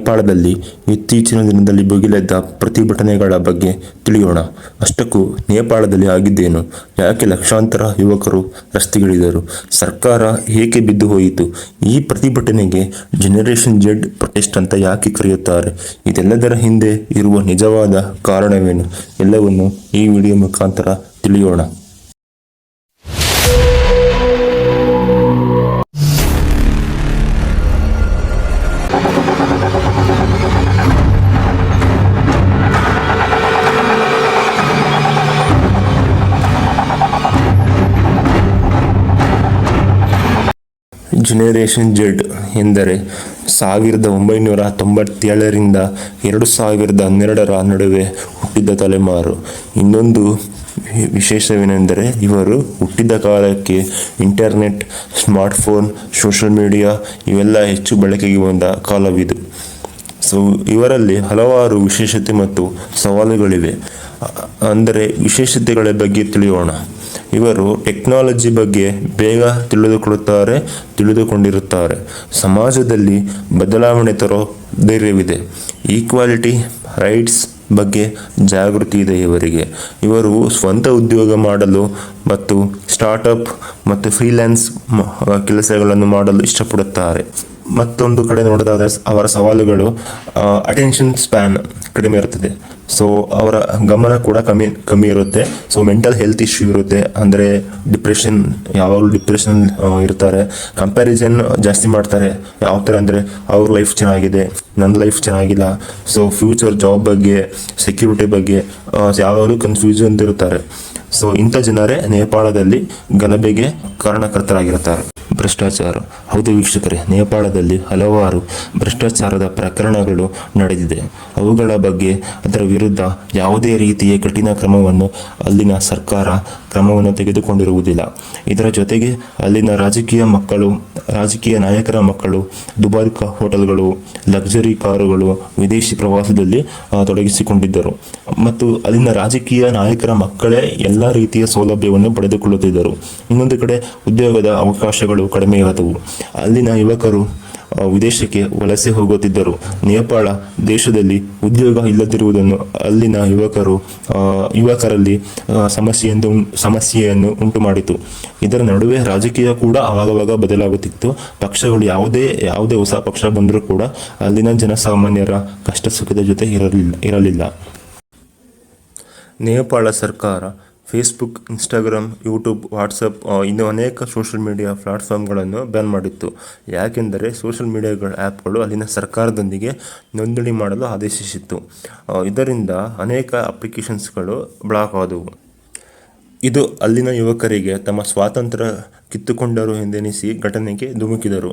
ನೇಪಾಳದಲ್ಲಿ ಇತ್ತೀಚಿನ ದಿನದಲ್ಲಿ ಭುಗಿಲೆದ್ದ ಪ್ರತಿಭಟನೆಗಳ ಬಗ್ಗೆ ತಿಳಿಯೋಣ. ಅಷ್ಟಕ್ಕೂ ನೇಪಾಳದಲ್ಲಿ ಆಗಿದ್ದೇನು? ಯಾಕೆ ಲಕ್ಷಾಂತರ ಯುವಕರು ರಸ್ತೆಗಿಳಿದರು? ಸರ್ಕಾರ ಏಕೆ ಬಿದ್ದು ಹೋಯಿತು? ಈ ಪ್ರತಿಭಟನೆಗೆ ಜನರೇಷನ್ ಜೆಡ್ ಪ್ರೊಟೆಸ್ಟ್ ಅಂತ ಯಾಕೆ ಕರೆಯುತ್ತಾರೆ? ಇದೆಲ್ಲದರ ಹಿಂದೆ ಇರುವ ನಿಜವಾದ ಕಾರಣವೇನು? ಎಲ್ಲವನ್ನು ಈ ವಿಡಿಯೋ ಮುಖಾಂತರ ತಿಳಿಯೋಣ. ಜನರೇಷನ್ ಜೆಡ್ ಎಂದರೆ ಸಾವಿರದ ಒಂಬೈನೂರ ತೊಂಬತ್ತೇಳರಿಂದ ಎರಡು ಸಾವಿರದ ಹನ್ನೆರಡರ ನಡುವೆ ಹುಟ್ಟಿದ ತಲೆಮಾರು. ಇನ್ನೊಂದು ವಿಶೇಷವೇನೆಂದರೆ ಇವರು ಹುಟ್ಟಿದ ಕಾಲಕ್ಕೆ ಇಂಟರ್ನೆಟ್, ಸ್ಮಾರ್ಟ್ಫೋನ್, ಸೋಷಲ್ ಮೀಡಿಯಾ ಇವೆಲ್ಲ ಹೆಚ್ಚು ಬಳಕೆಗೆ ಬಂದ ಕಾಲವಿದು. ಸೊ ಇವರಲ್ಲಿ ಹಲವಾರು ವಿಶೇಷತೆ ಮತ್ತು ಸವಾಲುಗಳಿವೆ. ಅಂದರೆ ವಿಶೇಷತೆಗಳ ಬಗ್ಗೆ ತಿಳಿಯೋಣ. ಇವರು ಟೆಕ್ನಾಲಜಿ ಬಗ್ಗೆ ಬೇಗ ತಿಳಿದುಕೊಳ್ಳುತ್ತಾರೆ, ತಿಳಿದುಕೊಂಡಿರುತ್ತಾರೆ. ಸಮಾಜದಲ್ಲಿ ಬದಲಾವಣೆ ತರೋ ಧೈರ್ಯವಿದೆ. ಈಕ್ವಾಲಿಟಿ, ರೈಟ್ಸ್ ಬಗ್ಗೆ ಜಾಗೃತಿ ಇದೆ ಇವರಿಗೆ. ಇವರು ಸ್ವಂತ ಉದ್ಯೋಗ ಮಾಡಲು ಮತ್ತು ಸ್ಟಾರ್ಟಪ್ ಮತ್ತು ಫ್ರೀಲ್ಯಾನ್ಸ್ ಕೆಲಸಗಳನ್ನು ಮಾಡಲು ಇಷ್ಟಪಡುತ್ತಾರೆ. ಮತ್ತೊಂದು ಕಡೆ ನೋಡೋದಾದ್ರೆ ಅವರ ಸವಾಲುಗಳು ಅಟೆನ್ಷನ್ ಸ್ಪ್ಯಾನ್ ಕಡಿಮೆ ಇರುತ್ತದೆ. ಸೊ ಅವರ ಗಮನ ಕೂಡ ಕಮ್ಮಿ ಕಮ್ಮಿ ಇರುತ್ತೆ. ಸೊ ಮೆಂಟಲ್ ಹೆಲ್ತ್ ಇಶ್ಯೂ ಇರುತ್ತೆ. ಅಂದರೆ ಡಿಪ್ರೆಷನ್ ಯಾವಾಗಲೂ ಡಿಪ್ರೆಷನ್ ಇರ್ತಾರೆ. ಕಂಪ್ಯಾರಿಸನ್ ಜಾಸ್ತಿ ಮಾಡ್ತಾರೆ. ಯಾವ ಥರ ಅಂದರೆ, ಅವ್ರ ಲೈಫ್ ಚೆನ್ನಾಗಿದೆ, ನನ್ನ ಲೈಫ್ ಚೆನ್ನಾಗಿಲ್ಲ. ಸೊ ಫ್ಯೂಚರ್ ಜಾಬ್ ಬಗ್ಗೆ ಸೆಕ್ಯೂರಿಟಿ ಬಗ್ಗೆ ಯಾವಾಗಲೂ ಕನ್ಫ್ಯೂಷನ್ ಇರುತ್ತಾರೆ ಸೊ ಇಂಥ ಜನರೇ ನೇಪಾಳದಲ್ಲಿ ಗಲಭೆಗೆ ಕಾರಣಕರ್ತರಾಗಿರುತ್ತಾರೆ. ಭ್ರಷ್ಟಾಚಾರ. ಹೌದು ವೀಕ್ಷಕರೇ, ನೇಪಾಳದಲ್ಲಿ ಹಲವಾರು ಭ್ರಷ್ಟಾಚಾರದ ಪ್ರಕರಣಗಳು ನಡೆದಿದೆ. ಅವುಗಳ ಬಗ್ಗೆ ಅದರ ವಿರುದ್ಧ ಯಾವುದೇ ರೀತಿಯ ಕಠಿಣ ಕ್ರಮವನ್ನು ಅಲ್ಲಿನ ಸರ್ಕಾರ ಕ್ರಮವನ್ನು ತೆಗೆದುಕೊಂಡಿರುವುದಿಲ್ಲ. ಇದರ ಜೊತೆಗೆ ಅಲ್ಲಿನ ರಾಜಕೀಯ ಮಕ್ಕಳು, ರಾಜಕೀಯ ನಾಯಕರ ಮಕ್ಕಳು ದುಬಾರಿ ಹೋಟೆಲ್ಗಳು, ಲಕ್ಸುರಿ ಕಾರುಗಳು ವಿದೇಶಿ ಪ್ರವಾಸದಲ್ಲಿ ತೊಡಗಿಸಿಕೊಂಡಿದ್ದರು. ಮತ್ತು ಅಲ್ಲಿನ ರಾಜಕೀಯ ನಾಯಕರ ಮಕ್ಕಳೇ ಎಲ್ಲ ರೀತಿಯ ಸೌಲಭ್ಯವನ್ನು ಪಡೆದುಕೊಳ್ಳುತ್ತಿದ್ದರು. ಇನ್ನೊಂದು ಕಡೆ ಉದ್ಯೋಗದ ಅವಕಾಶಗಳು ಕಡಿಮೆಯಾದವು ಅಲ್ಲಿನ ಯುವಕರು ವಿದೇಶಕ್ಕೆ ವಲಸೆ ಹೋಗುತ್ತಿದ್ದರು. ನೇಪಾಳ ದೇಶದಲ್ಲಿ ಉದ್ಯೋಗ ಇಲ್ಲದಿರುವುದನ್ನು ಅಲ್ಲಿನ ಯುವಕರು ಯುವಕರಲ್ಲಿ ಸಮಸ್ಯೆಯಿಂದ ಸಮಸ್ಯೆಯನ್ನು ಸಮಸ್ಯೆಯನ್ನು ಉಂಟು ಮಾಡಿತು. ಇದರ ನಡುವೆ ರಾಜಕೀಯ ಕೂಡ ಆವಾಗವಾಗ ಬದಲಾಗುತ್ತಿತ್ತು. ಪಕ್ಷಗಳು ಯಾವುದೇ ಯಾವುದೇ ಹೊಸ ಪಕ್ಷ ಬಂದರೂ ಕೂಡ ಅಲ್ಲಿನ ಜನಸಾಮಾನ್ಯರ ಕಷ್ಟ ಸುಖದ ಜೊತೆ ಇರಲಿಲ್ಲ ಇರಲಿಲ್ಲ. ನೇಪಾಳ ಸರ್ಕಾರ ಫೇಸ್ಬುಕ್ ಇನ್ಸ್ಟಾಗ್ರಾಮ್ ಯೂಟ್ಯೂಬ್ ವಾಟ್ಸಪ್ ಇನ್ನೂ ಅನೇಕ ಸೋಷಿಯಲ್ ಮೀಡಿಯಾ ಪ್ಲಾಟ್ಫಾರ್ಮ್ಗಳನ್ನು ಬ್ಯಾನ್ ಮಾಡಿತ್ತು. ಯಾಕೆಂದರೆ ಸೋಷಿಯಲ್ ಮೀಡಿಯಾಗಳ ಆ್ಯಪ್ಗಳು ಅಲ್ಲಿನ ಸರ್ಕಾರದೊಂದಿಗೆ ನೋಂದಣಿ ಮಾಡಲು ಆದೇಶಿಸಿತ್ತು. ಇದರಿಂದ ಅನೇಕ ಅಪ್ಲಿಕೇಶನ್ಸ್ಗಳು ಬ್ಲಾಕ್ ಆದವು. ಇದು ಅಲ್ಲಿನ ಯುವಕರಿಗೆ ತಮ್ಮ ಸ್ವಾತಂತ್ರ್ಯ ಕಿತ್ತುಕೊಂಡರು ಎಂದೆನಿಸಿ ಘಟನೆಗೆ ಧುಮುಕಿದರು.